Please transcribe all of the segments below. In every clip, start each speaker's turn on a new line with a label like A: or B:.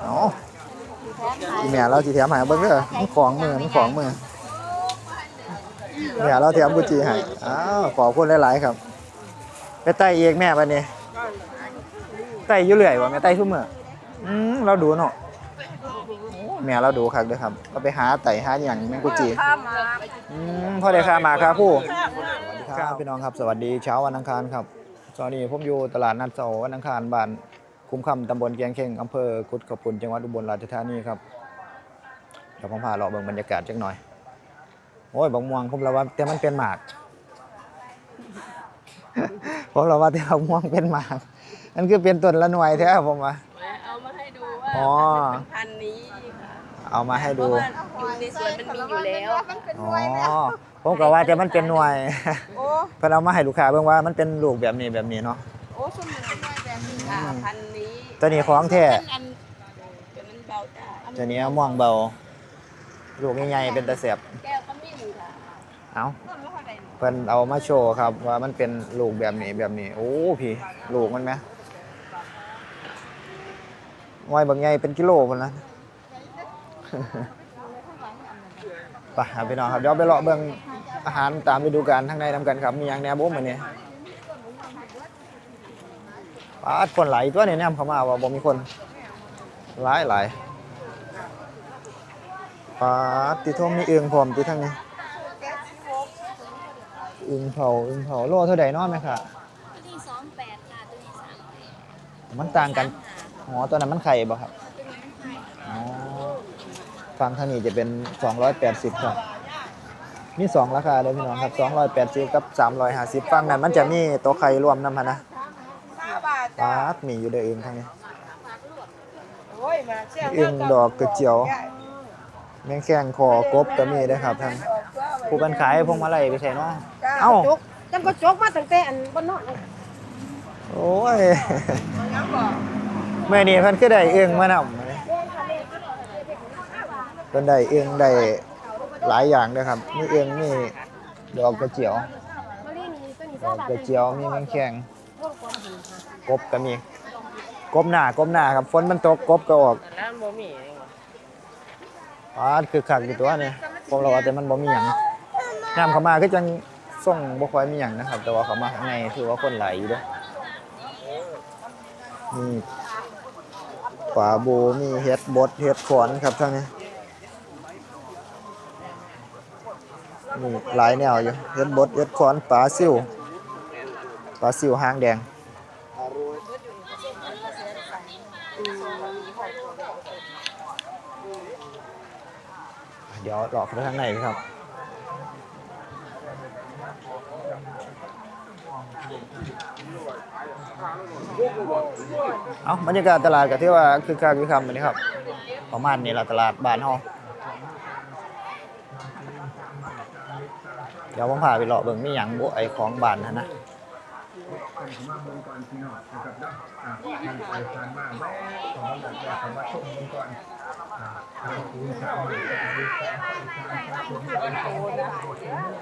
A: เอาอีแม่เราสิแถมให้เบิ่งเด้อมันของมือมันของมือแม่เราแถมกุจีให้อ้าวขอบคุณหลายๆครับ ไปไต่เองแม่บัดนี้ไต่ยู่เรื่อยบ่แม่ไต่ซุมื้ออืมเราดูเนาะแม่เราดูคักเด้อครับ ก็ไปหาไต่หาหยังแมงกุจีอืมพ่อได้ค่ามาครับผู้ครับพี่น้องครับ สวัสดีเช้าวันอังคารครับตอนนี้ผมอยู่ตลาดนัดเสาร์วันอังคารบ้าน คุ้มคำตำบลแกงเข่งอำเภอกุดขปุนจังหวัดอุบลราชธานีครับเดี๋ยวผมพาเลาะเบิ่งบรรยากาศจักหน่อย โอ้ยบักม่วงผมระว่าแต่มันเป็นหมากผมระว่าแต่บักม่วงเป็นหมากนั่นคือเป็นต้นละหน่วยแท้ผมว่า
B: เอามาให้ดูว่า
A: อ๋อ
B: เป็นพันธุ์นี้ค่ะ
A: เอามาให้
B: เพ
A: ดู
B: ราะว่าอยู่ในสวนมันมีอยู่แล้ว
A: อ๋อผมก็ว่าแต่มันเป็นหน่วยเพิ่นเอามาให้ลูกค้าเบิ่งว่ามันเป็นลูกแบบนี้แบบนี้เนาะ
B: โอ้สมุนไพรแบบนี้ค่ะพันธุ์นี้
A: ตัวนี้ของแท้
B: อันตัวนั้นเบาจ้า
A: ตัวนี้ม่วงเบา ลูกใหญ่ๆเป็นตะเสียบ
B: แก้วขมิ้นค่ะ
A: เอาเพิ่นเอามาโชว์ครับ ว่ามันเป็นลูกแบบนี้แบบนี้ โอ้พี่ ลูกมันไหมไว้บางใหญ่เป็นกิโลพุ่นละไปครับพี่น้องครับเดี๋ยวไปเลาะเบิ่งอาหารตามฤดูกาลทั้งในนำกันครับ มีอย่างแหนบ่มื้อนี้ ปาดคนหลายตัวนี่แนมเข้ามาว่าบ่มีคนหลายหลายปาดติโทมมีเอืองพร้อมติทั้งนี้อึงเผาอึงเผาโลเท่าใดเนาะแม่ค่ะ
C: ตัวนี้สองแปดค่ะตัวนี้สามแปด
A: มันต่างกันอ๋อตัวนั้นมันไข่บ่ครับ
C: ตัวนี้มันไข่
A: อ๋อฟังทางนี้จะเป็น 280 ครับ มี 2 ราคาเลยพี่น้องครับ 280 กับ 350 ฟังนั้นมันจะมีตัวไข่รวมนำพะนะ ปาดมีอยู่เด้อเองทางนี้
B: โอ้ยมาเชี่ยว
A: อึ่งดอกกระเจียว แมงแข้งคอกบก็มีเด้อครับท่านผู้กันขายพวงมาลัยไปใส่เนาะเอ้า
B: จกจำก็จกมาตั้งแต่อันบนนอน
A: โอ้ยแม่นี่เพิ่นคือได้เอื้องมานำเพิ่นได้เอื้องได้หลายอย่างเด้อครับมีเอื้องมีดอกกระเจียวดอกกระเจียวมีแมงแข้ง กบก็มี กบหน้ากบหน้าครับฝนมันตกกบก็ออก
B: แล้วโมมี่
A: ปาดคือคักอยู่ตัวนี่ผมเราว่าแต่มันบ่มีหยังน้ำเข้ามาคือจังส่งบ่ค่อยมีหยังนะครับ แต่ว่าเข้ามาข้างในถือว่าคนไหลอยู่ด้อมีปลาโบมีเห็ดบดเห็ดขอนครับทั้งนี้มีหลายแนวอยู่เห็ดบดเห็ดขอนปลาซิวปลาซิวหางแดง ดี๋ยวหลอกไปทางไหนครับเอาบรรยากาศตลาดกับที่ว่าคือคักคือคำแบบนี้ครับ ประมาณนี้ละตลาดบ้านเฮาเดี๋ยวผมพาไปเลาะเบิ่งมีหยังบ่ไอของบ้านหั่นนะ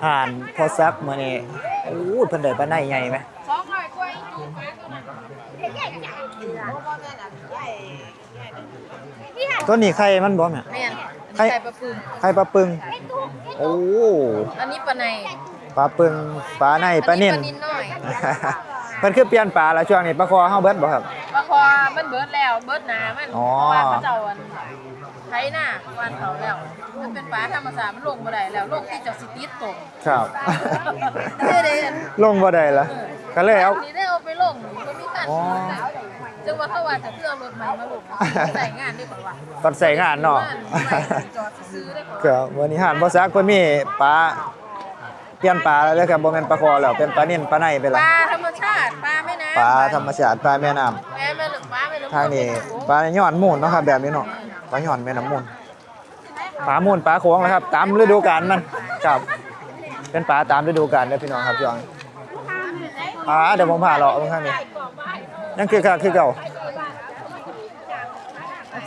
A: ห่านพอซักมื้อนี้โอ้เพิ่นได้ปลาในใหญ่ไหม
B: สองร้อยกว่า
A: ตัวนี้ไข่มันบ่แม่
B: แม่น
A: ไข่
B: ใส่ปลาปึง
A: ไข่ปลาปึงโอ้
B: อันนี้ปลาใน
A: ปลาปึงปลาในปลานิ่น
B: ปลานิ่นน้อย
A: เพิ่นคือเปลี่ยนปลาแล้วช่วงนี้ปลาคอเฮาเบิดบ่ครับ
B: ปลาคอมันเบิดแล้วเบิดหนามัน
A: อ๋อ
B: เพราะว่าเขาเจ้าอันไถ หน้าวันเขาแล้วมันเป็นปลาธรรมชาติมันลงบ่ได้แล้วลงที่เจ้าสิติดตก
A: ครับ
B: เด้เด้
A: ลงบ่ได้ละก็เลยเอา
B: นี่ได้เอาไปลงมันมีการ
A: อ๋อ
B: จังว่าเขาว่าจะเพื่อเอารถใหม่มาลงใส่งานดีกว่าว่า
A: ก่อนใส่งานเนาะ
B: จอดซื้อได้กว่า
A: ครับวันนี้หานบ่ซักเพิ่นมีปลาเปลี่ยนปลาแล้วเด้อครับบ่แม่นปลาคอแล้วเป็นปลานิ่นปลาในไป
B: ป
A: ละ
B: ลาธรรมชาติปลาแม่น้ำ
A: ปลาธรรมชาติปลาแม่น้ำ
B: แม่แม่หรือปลาแม่น้ำ
A: ทางนี้ปลาหย่อนมูลเนาะครับแบบนี้เนาะ ปลาหย่อนแม่น้ำมูลปลามูลปลาโขงนะครับ ตามฤดูกาลมันครับเป็นปลาตามฤดูกาลเด้อพี่น้องครับพี่น้องอ่าเดี๋ยวผมพาเลาะเบิ่งข้างนี้ยังคือคักคือเก่า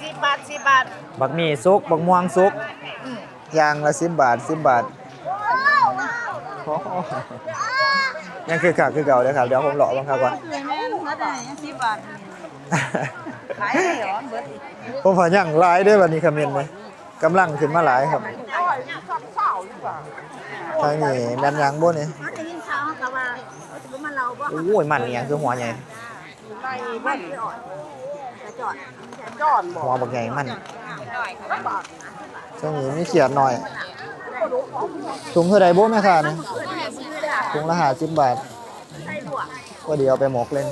B: สิบบาทสิบบาท
A: บักหมี่ซุกบักม่วงซุกยางละ10บาท10บาทโอ้โหยังคือคักคือเก่าเด้อครับเดี๋ยวผมเลาะเบิ่งครับก่อน
B: แม่ถ้าได้สิบบาทขายได้เหรอเบิด
A: ผมว่ายังหลายเด้อบัดนี้คอมเมนต์เลยกำลังขึ้นมาหลายครับทางนี้แม่นยังบ่นี่
C: เขาจะยินข่าวเขาว่าเขาจะมาเราบ่
A: โอ้ยมันนี่ยังคือหัวใหญ่
B: ไล่บ้าน
C: จอดจะจอด
B: จอนบ่
A: หัวบักใหญ่มันทางนี้มีเขียดหน่อยถุงเท่าใดบ่แม่ค้านี่ถุงละ50บาท
C: ใส่ลวก
A: ก็เดียวไปหมกเล่น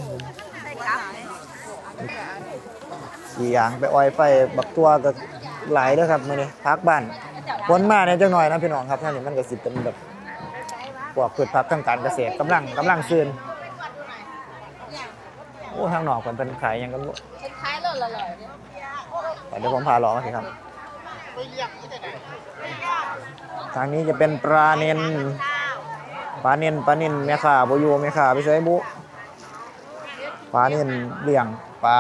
C: ใส่กับ
A: สี่อย่างไปอ้อยไฟบักตัวก็หลายเด้อครับมื้อนี้พักบ้านฝนมาเนี่ยจังหน่อยนะพี่น้องครับท่านนี่มันก็สิเป็นแบบพวกพืชผักทางการเกษตรกำลังกำลังซื่นโอ้ทางหนอกเพิ่นเป็นขายหยังกันบ่
B: ขายแล้วละลอยเด้อ
A: เดี๋ยวผมพาลองมาสิครับ ทางนี้จะเป็นปลาเนนปลาเนนปลาเนนแม่ค้าบ่อยู่แม่ค้าไปใช้บุปลาเนนเลี้ยงปลา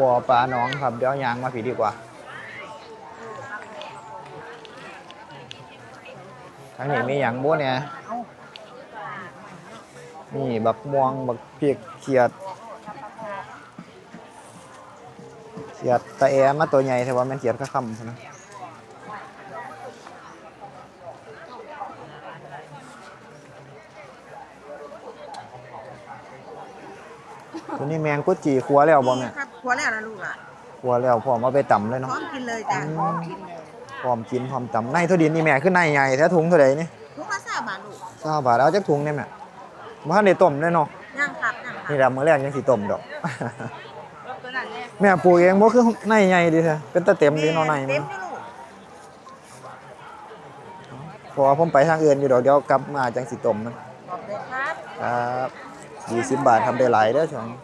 A: บ่อปลาหนองครับ เดี๋ยวยางมาผีดีกว่าทางนี้มีอย่างบุเนี่ยนี่บักม่วงบักเปียกเขียดเขียดตะแอมาตัวใหญ่แต่ว่ามันเขียดข้าคำนะตัวนี้แมงกุดจีขัวแล้วบ่แม่
B: ครับหั วแล้วล่ะลูกอะ
A: ขัวแล้วพร้อมเอาไปต่ำเลย
B: พร้
A: เนาะ
B: อมกินเลยจ้ะ
A: อืมพร้อมกินพร้อมต่ำในเท่าดินนี่แม่ขึ้นในใหญ่แท้ถุงเท่าใดนี่
B: ลูกละ3บาทลูก
A: เก้าบาทเอาจักถุงเนี่ยแม่บ่ทันได้ต้มเลยเนาะ
B: ย่างครับย่างครับ
A: นี่ละมื้อแรกยังสิต้มดอก
B: ตัวนั้นเนี่ย
A: แม่ปลูกเองบ่คือในใหญ่ดีแท้เป็นตะเต็มดีเนาะในมั
B: เต็
A: น
B: มอยู่ลูก
A: เพราะว่าผมไปทางอื่นอยู่ดอกเดี๋ยวกลับมาจังสิต้มมัน
B: บอกเลยครับ
A: ครับยี่สิบบาททำได้หลายเด้อช่วงนี้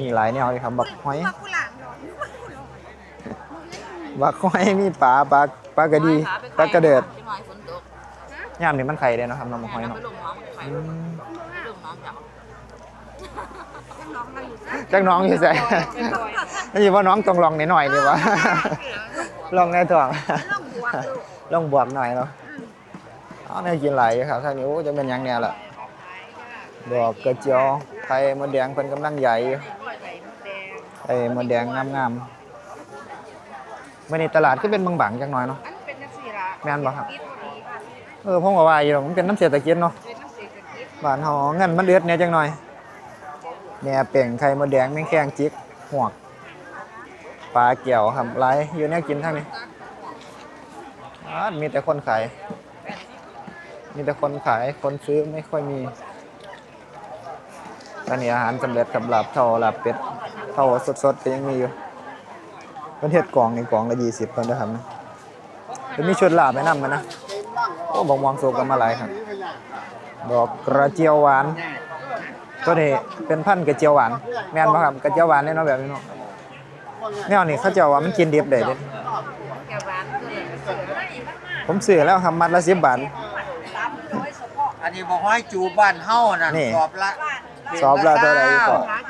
A: มีหลายแนวเลยครับ บักหอย
B: ปักกุหลาบ
A: บักหอยมีปลาปลาปลากระดีปลากระเดิด
B: จังหน่อยฝนตก
A: ย่ามนี่มันไข่เด้เนาะครับน้ำบักหอย
B: ไป
A: เนาะ
B: ลงน้องไป
A: อืม
B: ลงน้องจ้ะ
A: จักน้องอยู่ใส่นี่ว่าน้องต้องลองหน่อยๆดีวะลองในถ่วง
C: ล่องบัวลูก
A: ลองบวกหน่อยเนาะเอาเนี่ยกินหลายอยู่ครับท่างนี้โอ้จะเป็นหยังแน่ล่ะดอกกระเจียวไข่มดแดงเพิ่นกำลังใหญ่ อยู่ไข่มดแดงงามๆมื่อนี้ตลาดก็เป็นบางบังๆจังหน่อยเนาะ
B: อันเป็นจังซี่ล่ะ
A: แม่นบ่ครับเออผมก็ว่าอยู่หรอกมันเป็นน้ำเศรษฐกิจเนาะ
B: เป็นน้ำเสียกันกิน
A: บ้านเฮาเงินมันเดือดเนี่ยจังหน่อยแหน่เป่งไข่มดแดงแมงแคงจิกหวกปลาเกี่ยวครับหลายอยู่แนวกินทั้งนี้อาดมีแต่คนขาย มีแต่คนขายคนซื้อไม่ค่อยมีตอนนี้อาหารสำเร็จกับลาบเท่าลาบเป็ด เท่าสดๆก็ยังมีอยู่เป็นเห็ดกล่องในกล่องละยี่สิบคนนะครับนะจะมีชุดลาบไปนำมันนะโอ้บองมองสุกกันมาหลายครับดอกกระเจียวหวานตัวนี้เป็นพันธุ์กระเจียวหวานแม่นป่ะครับกระเจียวหวานเนี่ยเนาะแบบนี้เนาะแนวนี้เขาเจียวว่ามันกินดิบได้เด้
B: แกหวานคือเลยเสือ
A: ผมซื้อแล้วครับมัดละสิบบาท
D: อันนี้บอกให้จูบ้านเฮานั่น
A: นี่
D: สอบละ
A: สอบละเท่าไหร่ก็
B: หาเจ้าของแล้วว่า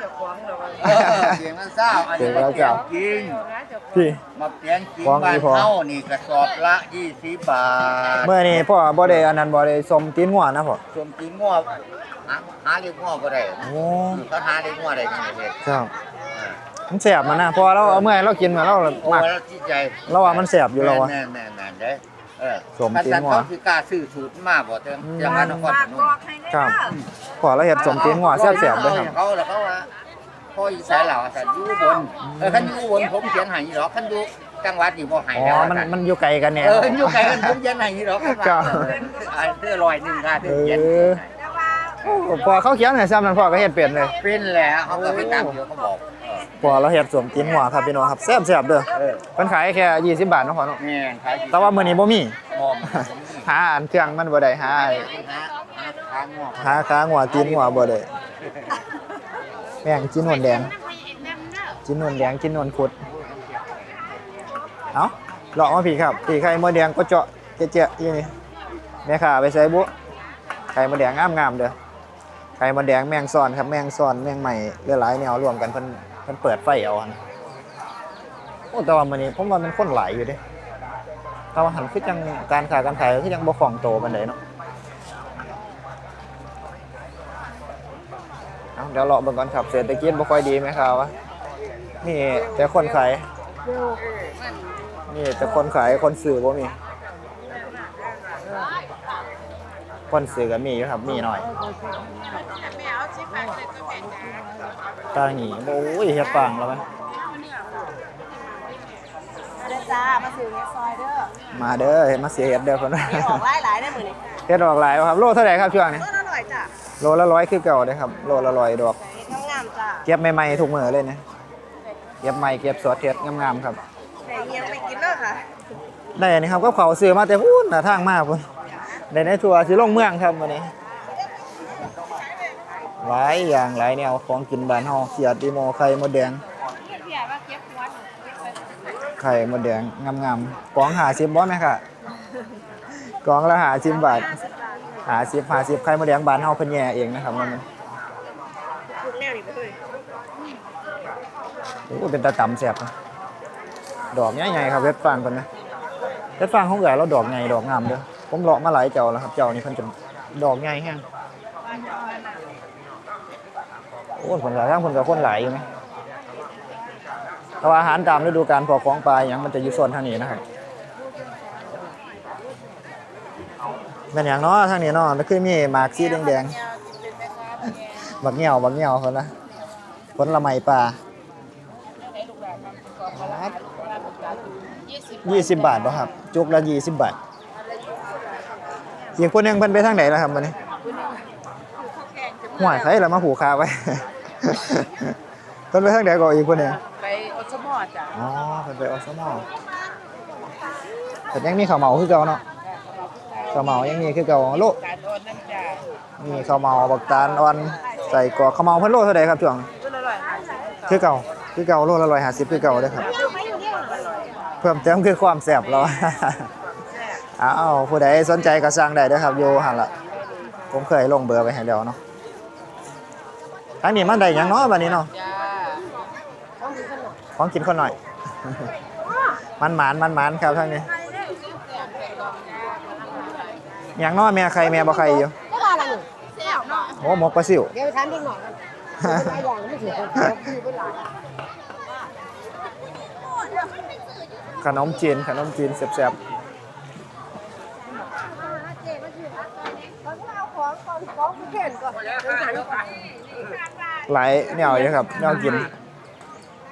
D: เออเสียงละเศร้าอันนี้
A: เสียงละ
D: มาเปลี่ย
A: เศร้า
D: นจริง
B: หาเจ้าของ
A: พี่
D: มาเปลี่ยนจริง
A: ของ
D: บ้า
A: ดี
D: น
A: พอ
D: เฮานี่กระสอบละ20บาท
A: เมื่อนี้พ่อบ่ได้อันนั้นบ่ได้สมตีนหัวนะพ่อ
D: ส่วนตีนงัวหาหาเลี้ยงงัวบ่ได้
A: โอ้
D: เขาหาเลี้ยงงัวได้จังได๋เฮ็ด
A: ครับมันแสบมันนะเพอเราเอาเมื่อให้เรากินมาเรา
D: โอ้
A: มัก
D: แล้วจิตใจ
A: เราว่ามันแสบอยู่แล้ววะ
D: แม่นๆๆเด้อเออ
A: สมตีนงัว
D: คัเขาคือกล้าซื้อสูตรมาบ่เติมจังหวัดนครพนม
A: ครับพอเราเฮ็ดสมตีนหัวแซ่บๆเด้อครับ
D: เขาแล้วเขาว่า พ่ออีสานเหล่าสัตว์อยู่บนเออคันอยู่บนผมเขียนให้หรอกคันอยู่จังหวัดนี่บ่ให้
A: อ๋อ
D: แล้ว
A: มัน
D: สัตว์
A: มันอยู่ไกลกันแน่
D: เอออยู่ไกลกันผมเขียนให้หรอก
A: ครับ
D: อันเด้อร้อยหนึงค่ะเด้อเขียน
A: เออโอ้พอเขาเขียนให้ซ้ำนั้นพ่อก็เฮ็ดเป็นเลย
D: เป็นแหละเขาก็ไปตามเดี๋ยวเขาบอกเออ
A: พอเราเฮ็ดสวมตีนหัวครับพี่น้องครับแซ่บๆเด้อ
D: เออ
A: เพิ่นขายแค่20 บาทเนาะพ่อเนาะ
D: แม่นขายดี
A: แต่ว่ามื้อนี้บ่มี
D: มอม
A: หาอันเครื่องมันบ่ได้หาไอ้
D: หาหาทางงอก
A: หาขาหัวตีนหัวบ่ได้ แม่งจิ้นนวลแดง จิ้นนวลแดงจิ้นนวลขุด เอ้าเลาะมาพี่ครับพี่ไข่มดแดงก็เจาะเจ๊ะๆอยู่นี่แม่ค้าไปใส่บุไข่มดแดงงามๆเด้อไข่มดแดงแมงซ่อนครับแมงซ่อนแมงใหม่หลายๆแนวรวมกันเพิ่นเพิ่นเปิดไฟเอาหั่นโอ้แต่ว่ามื้อนี้ผมว่ามันคนหลายอยู่เด้แต่ว่าหันคือจังการค้าการขายคือจังบ่คล่องโตปานใดเนาะ เอาเดี๋ยวเลาะเบิ่งก่อนครับเศรษฐกิจบ่ค่อยดีไหมครับวะนี่แต่คนขายนี่แต่คนขายคนซื้อบ่มี คนซื้อก็มีอยู่ครับมีหน่อยตาหนีโอ้ยเฮ็ดปังแล้วไหม
B: มาเด้อจ้ามาซื้อเฮ็ดซอยเด้อ
A: มาเด้อเฮ็ดมาเสียเฮ็ดเด้อเพิ่นว่า
B: มีออกหลายหลายได้มื้อนี้
A: เฮ็ดออกหลายบ่ครับโลเท่าไหร่ครับช่วงนี้
B: ก็อร่อยจ้ะ
A: โลละร้อยคือเก่าเด้อครับ โลละร้อยดอก
B: ทั้งงามจ้ะ
A: เก็บใหม่ๆทุกมื้อเลยนะเก็บใหม่เก็บสดเฮ็ดงามๆครับ
B: แต่เงี้ยไปกินเด้อค่ะ
A: ได้อันนี้ครับก็เขาซื้อมาแต่พูนน่ะทางมากพุ่นได้ในทัวร์สิลงเมืองครับวันนี้หลายอย่างหลายแนวของกินบ้านเฮาเขียดดีโมไข่มดแดง
B: พี่ว่าเก็บหัวหนู
A: ไข่มดแดงงามๆกล่อง50บ่แม่ค่ะกล่องละ50บาท 50 50ไข่มดแดงบ้านเฮาเพิ่นแย่เองนะครับมัน
B: ทุกแนวนี่ไปเลย
A: โอ้เป็นตาตำแซ่บนะดอกใหญ่ๆครับเวทฟางเพิ่นนะเวทฟางของเอื้อยเราดอกใหญ่ดอกงามเด้อผมเลาะมาหลายเจ้าแล้วครับ เจ้านี่เพิ่นจะดอกใหญ่แฮงโอ้ยผลหลายทางผลกับคนหลายอยู่ไหมแต่ว่าอาหารตามฤดูกาลพอของปลาอย่างมันจะอยู่โซนทางนี้นะครับ เป็นอย่างเนาะทางนี้เนาะมันคือมีหมากสีแดงๆบักเหงี่ยวบักเหงี่ยวคนละผลละไม้ปลายี่สิบบาทป่ะครับ จุกละยี่สิบบาทอีกคนหนึงเพิ่นไปทางไหนแล้วครับวันนี้ห่วยใครละมาผูกคาไว้เพิ่นไปทางไหนก่อนอีกคนหนึง
B: ไปอสมอจ้ะ
A: อ๋อเพิ่นไปอสมอแต่ยังมีข้าวเหมาคือเก่าเนาะ ข้าวเหมายังมีคือเก่าโล
B: การโอนน้ำจ้ะ
A: มีข้าวเหมาบักตาลอ่อนใส่กรอกข้าวเหมาเพิ่นโลเท่าใดครับช่วง
B: ก็อร่อยค่ะ
A: คือเก่าคือเก่าโลละ150คือเก่าเด้อครับ เพิ่มเติมคือความแซ่บเราอ้าวผู้ใดสนใจก็สั่งได้เด้อครับอยู่หั่นล่ะผมเคยลงเบอร์ไว้ให้แล้วเนาะทางนี้มันได้หยังเนาะบัดนี้เนาะ
B: จ้า
A: ของกินคนหน่อยมันหมานมันหมานครับทางนี้ อย่างน้อยแม่ใครแม่บ่ใครอยู่
C: ก็ว่าอะไรหนึ่ง
B: แซ่บเนาะ
A: โอ้หมกปลาซิว
C: เดี๋ยวไปถามเด็กหน่อยกันหลายอย่างไม่ถือคนคือเป็นหลาย
A: ขนมจีนขนมจีนแซ่บ
C: เจ๊มาถือเขาเอาของก่อนของเพื่อนก่อนเดี๋ยวถามก่อน
A: ๆหลายแนวอยู่ครับแนวกิน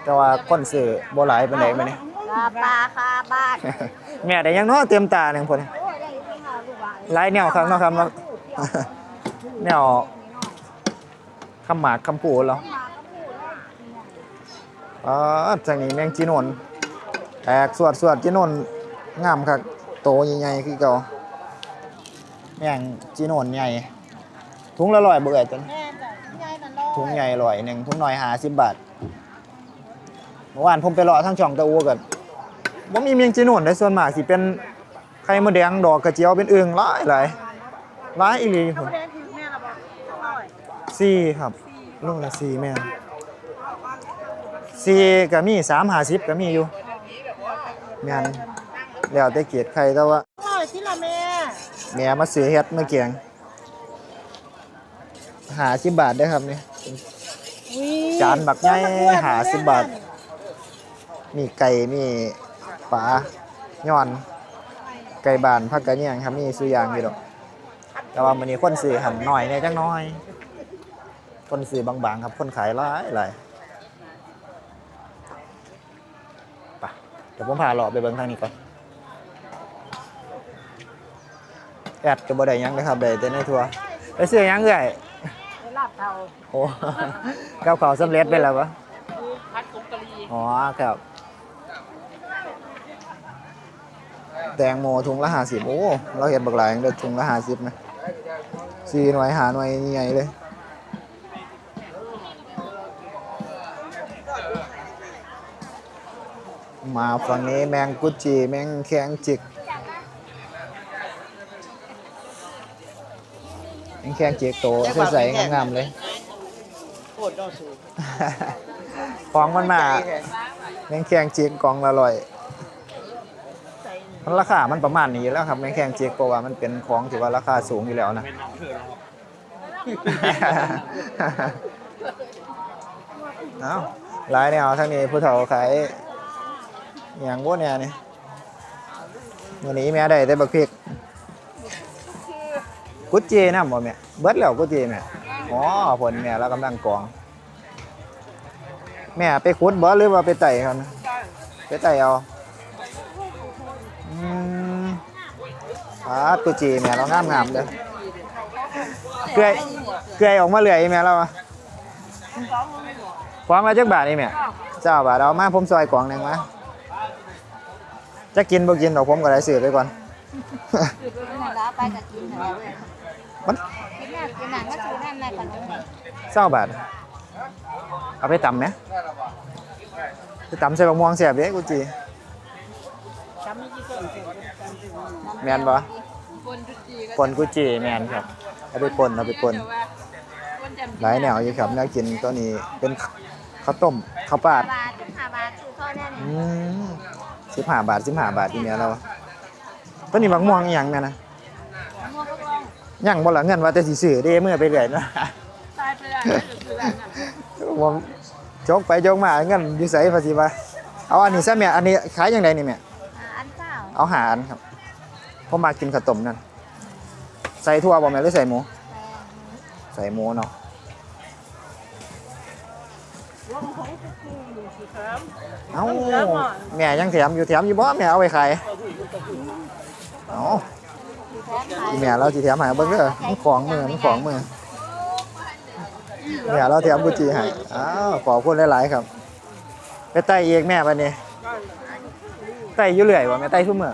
A: แต่ว่าคนซื้อบ่หลายปานใดมื้อนี้
C: ลาปลาคาบ้าน
A: แม่ได้หยังเนาะเต็มตาหนึงพุ่น
C: หลาน
A: หลายแนวครับเนาะครับเนาะ แนวคำหมากคำพูดเราอ๋อจากนี้แมงจีนนแตกสวดสวดจีนนงามครับโตใหญ่ๆคือเก่าแมงจีนนใหญ่ถุงละร้อยเบื่อจน
C: แม่จ้ะยายมันรอ
A: ถุงใหญ่ร้อยหนึ่งถุงน้อยหาสิบบาทเมื่อวานผมไปเลาะทั้งช่องตะอูกันว่ามีเมียงจีนนได้ส่วนมากสิเป็นไข่มดแดงดอกกระเจียวเป็นอึ่งหลายหลายหลายอีหลีผม
B: แม่ถือแม่ละบอกอร่อย
A: สี่ครับโลละสี่แม่นสี่ก็มีสามหาสิบก็มีอยู่แม่นแล้วแต่เกียรติใครแต่ว่า
B: อร่อยที่ละแม่
A: แม่มาซื้อเฮ็ดมาเกียง หาสิบบาทได้อครับนี่จานบักใหญ่หาสิบบาท มีไก่มีปลาย้อน ไก่บานผักกระเนียงครับมีสุอยางอยู่ดอก แต่ว่ามื้อนี้คนซื้อหันหน่อยเนี่ยจังน้อย คนซื้อบางๆ ครับ คนขายหลายหลายไปเดี๋ยวผมพาเลาะไปเบิ่งทางนี้ก่อนแอดก็บ่ได้หยังนะครับได้แต่ในทัวร์ไปซื้อหยังเอ้อย
C: ลาบเทา
A: โอ้กับข้าวสำเร็จไปแล้วปะ
B: พัดกุ๊กกะลี
A: อ๋อครับ แตงโมถุงละห้าสิบโอ้ เราเห็นบักหลายเด้อถุงละห้าสิบนะสี่หน่วยหาหน่วยใหญ่เลยมาฝั่งนี้แมงกุจีแมงแข็งจิกแมงแข็งจิกโตใสๆงามๆเลย
B: โคตรดอสู
A: ของมันมาแมงแข็งจิกกล่องละร้อยมัน ราคามันประมาณนี้แล้วครับแมงแข็งเจิกเพราะว่ามันเป็นของที่ว่าราคาสูงอยู่แล้วนะ เอาหลายแนวทั้งนี้ผู้เฒ่าขายอย่างบ่เนี่ยนี่มื้อนี้แม่ได้แต่บักพริกกุดเจนำบ่แม่เบิดแล้วกุดเจแม่อ๋อผลแม่เรากำลังกอง แม่ไปขุดบ่หรือว่าไปไต่ครับไปไต่เอา อ่ากุดเจแม่เรางามๆเด้อเกลือยเกลือยออกมาเรื่อยแม่เราอะกวางละจักบาทนี่แม่เจ้าบาทเอามาผมซอยกล่องหนึงมาจะกินบ่กินดอกผมก็ได้ซื้อไปก่อน้
C: ไปกับกินแล้วเลย
A: มัน
C: กินน่ะกินหนังก็ซื้อนั่นในขนม
A: เศร้าบาท เอาไปตำไหมไปตำใส่บะม่วงแสบเด้กูจี แมนบ่
B: คนจุดจีก็
A: ปนกูจีแมนครับเอาไปปนเอาไปปน
B: แต่ว่าคนจำ
A: หลายแนวอยู่ครับน่ากินตัวนี้เป็นข้าวต้มข้าวปาด
C: บาทจุดห้าบาทซื้อข้าวแน่
A: อืมสิบห้าบาทสิบห้าบาทที่เนี้ยเราตัวนี้บักม่วงอหย่างแม่นะ
B: ม่วงก็ลอง
A: ยังบ่ละเงินว่าแต่สิซื้อเด้เมื่อไปเรื่อยเนาะ
B: ตายไปแล้วไม่รู้สึกแบบนั้น
A: ผมจกไปจกมาเงินอยู่ไสภาษีว่าเอาอันนี้ซะแม่อันนี้ขายยังไงนี่แม่
C: อันเก้า
A: เอาหาอันครับ ผมมากินข้าวต้มนั่นใส่ทั่วบ่แม่หรือใส่หมู ใส่หมูเนาะเอ้าแม่ยังแถมอยู่แถมอยู่บ่แม่เอาไปขายเอ้าอีแม่เราสิแถมให้เบิ่งเด้อมันของมือมันของมือแม่เราแถมกุจีให้อ้าวขอบคุณหลายๆครับ ไปไต่เองแม่บัดนี้ไต่ยู่เรื่อยบ่แม่ไต่ทุกมื้อ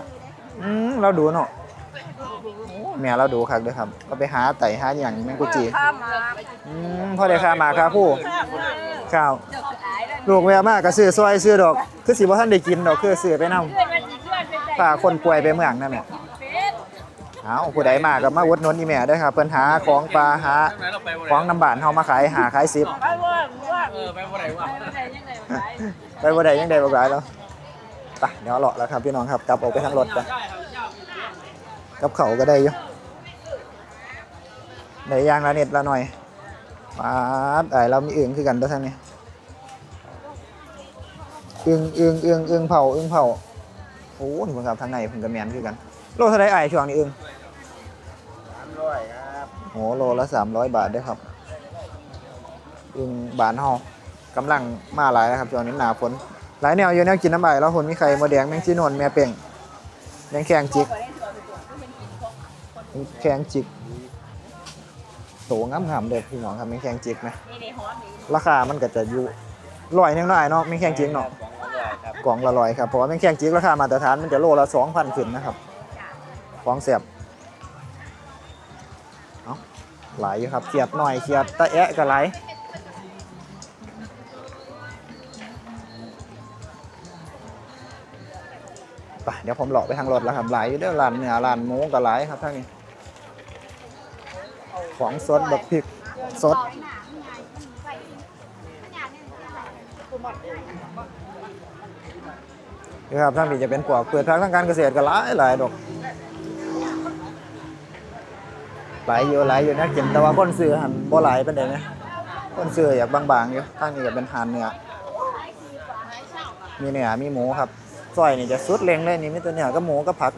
A: อืมเราดูเนาะโอ้แม่เราดูคักเด้อครับ ก็ไปหาไต่หาหยังแม่งกุจี
B: ข้ามมา
A: อืมพอได้ค่ามาครับผู้
B: ข้ามมา
A: ข้าว
B: เจ้าขายแล้ว
A: ลูกแววมากก็ซื้อซอยซื้อดอก คือสิบ่ทันได้กินดอกคือซื้อไปนำ
B: เพื่อนมันอีกเพื่อนเป็นใจ
A: พาคนป่วยไปเมืองนั่นแหละ
B: เป็ด
A: เอาผู้ใดมาก็มาอุดหนุนอีแม่เด้อครับเพิ่นหาของปลาหาของน้ำบ้านเฮามาขายหาขายสิบ
B: ไปว่าว่า
E: เออไปบ่ได้ว่ะ
B: ไปยังไงไป
A: ไปบ่ได้ยังได้บ่หลายแล้ว ไปเดี๋ยวเลาะแล้วครับพี่น้องครับกลับออกไปทางรถไปกับเขาก็ได้อยู่ได้ยางละเนิดละหน่อยมาดไอเรามีอึ่งคือกันเด้อทางนี้อึ่งอึ่งอึ่งอึ่งเผาอึ่งเผาโอ้นี่เพิ่นครับทางในเพิ่นก็แมนคือกัน โลเท่าไดไอช่วงนี้อึ่ง
D: 300ครับ
A: โหโลละ300บาทเด้ครับอึ่งบานเฮากำลังมาหลายนะครับช่วงนี้หนาฝน หลายแนวอยู่แนวกินน้ำใบแล้วคนมีไข่มดแดงแมงจีนวนแม่เป่งแมงแข็งจิกแข็งจิกโตงามๆเด้อพี่น้องครับแมงแข็งจิกนะราคามันก็จะอยู่ร้อยนึงหน่อยเนาะแมงแข็งจิกเนาะกล่องละร้อยครับเพราะว่าแมงแข็งจิกราคามาตรฐานมันจะโลละ2,000ขึ้นนะครับของเสียบเอาหลายอยู่ครับเขียดหน่อยเขียดตะแอะก็หลาย ไปเดี๋ยวผมเลาะไปทางรถแล้วครับหลายอยู่เด้อร้านเนื้อร้านหมูก็หลายครับท่างนี้ของสดบักพริกสดนี่ครับท่านพี่จะเป็นปลอกเปิดทางทางการเกษตรก็หลายหลายดอกหลายอยู่หลายอยู่นะกินแต่ว่าคนซื้อหันบ่หลายปานใดนะคนซื้ออยากบางๆอยู่ท่างนี้ก็เป็นหานเนื้อมีเนื้อมีหมูครับ ซอยนี่จะสุดเล็งเลยนี่มีแต่เนื้อกับหมูกับผัก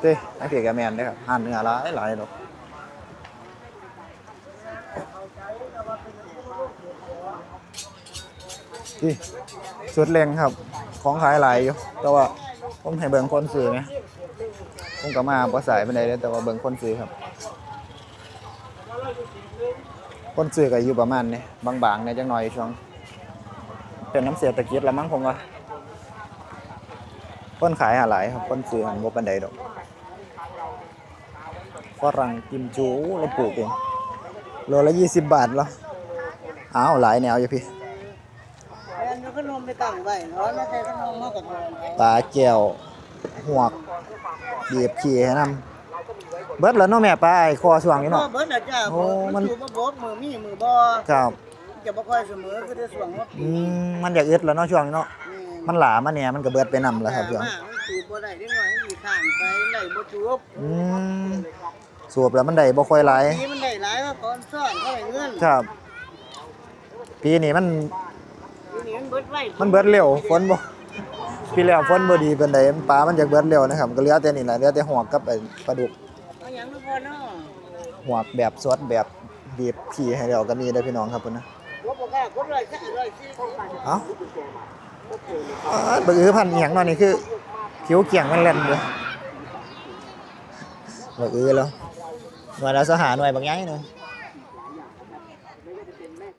A: เด้ไอ้พี่ก็แมนเด้ครับหานเนื้อหลายหลายดอกที่สุดเล็งครับ ของขายหลายอยู่ แต่ว่าผมให้เบิ่งคนซื้อไหมผมก็มาบ่สายไปานเด้อแต่ว่าเบิ่งคนซื้อครับ คนซื้อก็อยู่ประมาณนี้บางๆเนี่ยจังหน่อยช่วงเป็นน้ำเศรษฐกิจละมั้งผมว่า คนขายหาหลายครับคนซื้อหันบ่ปานใดดอกฝรั่งกิมจูเราปลูกเองโลละ20บาทเหรออ้าวหลายแนวอยู่พี่
F: อันนี้ขนมไปตั้งไว้เนาะแล้วใช้ขนมมากับนม
A: ปลาแก้วหวกเบียบขี้ให้นำเบิดแล้วเนาะแม่ปลาไอ้คอช่วงนี้
F: พ่อ
A: เนาะ
F: เบิดน่ะจ้า
A: โอ้มัน
F: อยู่บ่บอกมือมีมือบ่
A: ครับ
F: จะบ่ค่อยเสมอคือได้สวงว่า
A: อืมมันอยากอึดแล้วเนาะช่วงนี้เนาะ มันหลามาเนี่ยมันก็เบิดไปนำแล้วครับช่วง
F: มามันสูบบ่ได้ได้หน่อยอีกข้างไปไหลบ่จูบ
A: อืมสูบแล้วมันได้บ่ค่อยหลาย
F: นี่มันได้หลายว่าก่อนซ่อนเท่าไหร่เงิน
A: ครับ ปีนี้มัน
F: นี่มันเบิดไว้
A: มันเบิดเร็วฝนบ่ปีแล้วฝนบ่ดีปานใดปลามันจะเบิดเร็วนะครับ ก็เหลือแต่นี่แหละเหลือแต่หวกกับไอ้ปลาดุก
F: เอาหยังลูกพอเนาะ
A: หวกแบบสดแบบบีบขี้ให้แล้วก็มีเด้อพี่น้องครับเพิ่นนะ
F: บ่บ่กล้ากดเลยสักร้อยสี่สิบ
A: เอ้า เอ้ยเบิ่งอือพันเอียงนอนนี่คือผิวเกี่ยงมันแล่นเลยเบื้อือแล้วหน่วยละสหาหน่วยบางอย่างนาะ